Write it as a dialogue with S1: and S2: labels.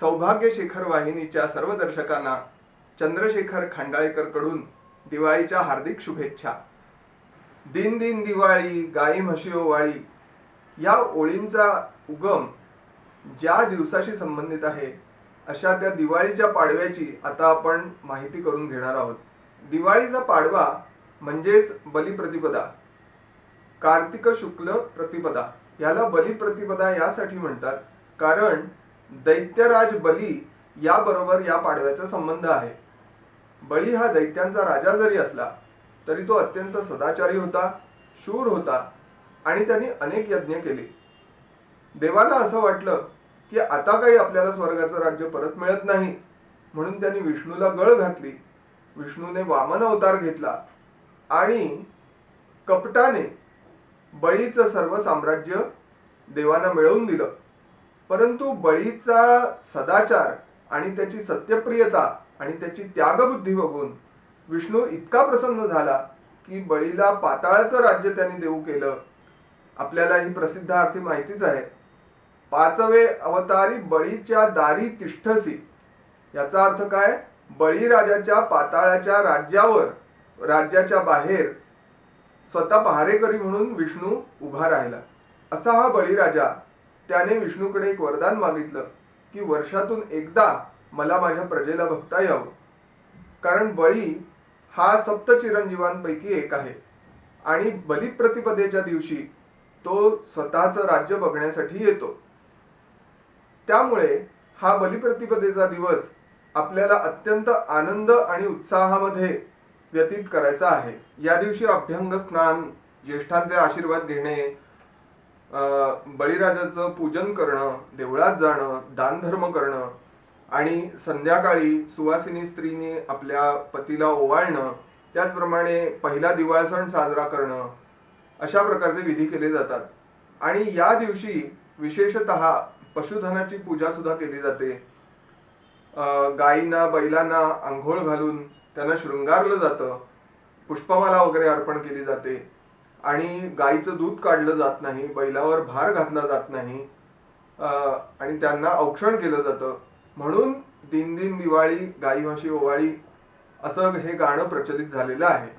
S1: सौभाग्य शिखर वाहिनीच्या सर्व दर्शकांना चंद्रशेखर खांडाळेकरकडून दिवाळीच्या हार्दिक शुभेच्छा. दिन दिन दिवाळी गाई म्हशी ओवाळी या ओळींचा उगम ज्या दिवसाशी संबंधित आहे अशा त्या दिवाळीच्या पाडव्याची आता आपण माहिती करून घेणार आहोत. दिवाळीचा पाडवा म्हणजेच बलिप्रतिपदा. कार्तिक शुक्ल प्रतिपदा. याला बलिप्रतिपदा यासाठी म्हणतात. कारण दैत्यराज बली याबरोबर या पाडव्याचा संबंध आहे. बळी हा दैत्यांचा राजा जरी असला तरी तो अत्यंत सदाचारी होता शूर होता आणि त्यांनी अनेक यज्ञ केले. देवाला असं वाटलं की आता काही आपल्याला स्वर्गाचं राज्य परत मिळत नाही म्हणून त्यांनी विष्णूला गळ घातली. विष्णूने वामन अवतार घेतला आणि कपटाने बळीचं सर्व साम्राज्य देवांना मिळवून दिलं. परंतु बळीचा सदाचार आणि त्याची सत्यप्रियता आणि त्याची त्यागबुद्धी बघून विष्णू इतका प्रसन्न झाला की बळीला पाताळाचं राज्य त्यांनी देऊ केलं. आपल्याला ही प्रसिद्ध अर्थी माहितीच आहे. पाचवे अवतारी बळीच्या दारी तिष्ठसी. याचा अर्थ काय? बळीराजाच्या पाताळाच्या राज्यावर राज्याच्या बाहेर स्वतः पहारेकरी म्हणून विष्णू उभा राहिला. असा हा बळीराजा त्याने विष्णूकडे एक वरदान मागितलं की वर्षातून एकदा मला माझ्या प्रजेला बघता यावं. कारण बळी हा सप्त चिरंजीवांपैकी एक आहे. आणि बलिप्रतिपदेच्या दिवशी तो स्वतःचं राज्य बघण्यासाठी येतो. त्यामुळे हा बलिप्रतिपदेचा दिवस आपल्याला अत्यंत आनंद आणि उत्साहामध्ये व्यतीत करायचा आहे. या दिवशी अभ्यंग स्नान ज्येष्ठांचे आशीर्वाद घेणे बळीराजाचं पूजन करणं देवळात जाणं दानधर्म करणं आणि संध्याकाळी सुवासिनी स्त्रीने आपल्या पतीला ओवाळणं त्याचप्रमाणे पहिला दिवाळ सण साजरा करणं अशा प्रकारचे विधी केले जातात. आणि या दिवशी विशेषत पशुधनाची पूजा सुद्धा केली जाते. गायींना बैलांना आंघोळ घालून त्यांना शृंगारलं जातं पुष्पमाला वगैरे अर्पण केली जाते. आणि गाईचं दूध काढलं जात नाही बैलावर भार घातला जात नाही अं, आणि त्यांना औक्षण केलं जातं. म्हणून दिन दिन दिवाळी गाई म्हशी ओवाळी असं हे गाणं प्रचलित झालेलं आहे.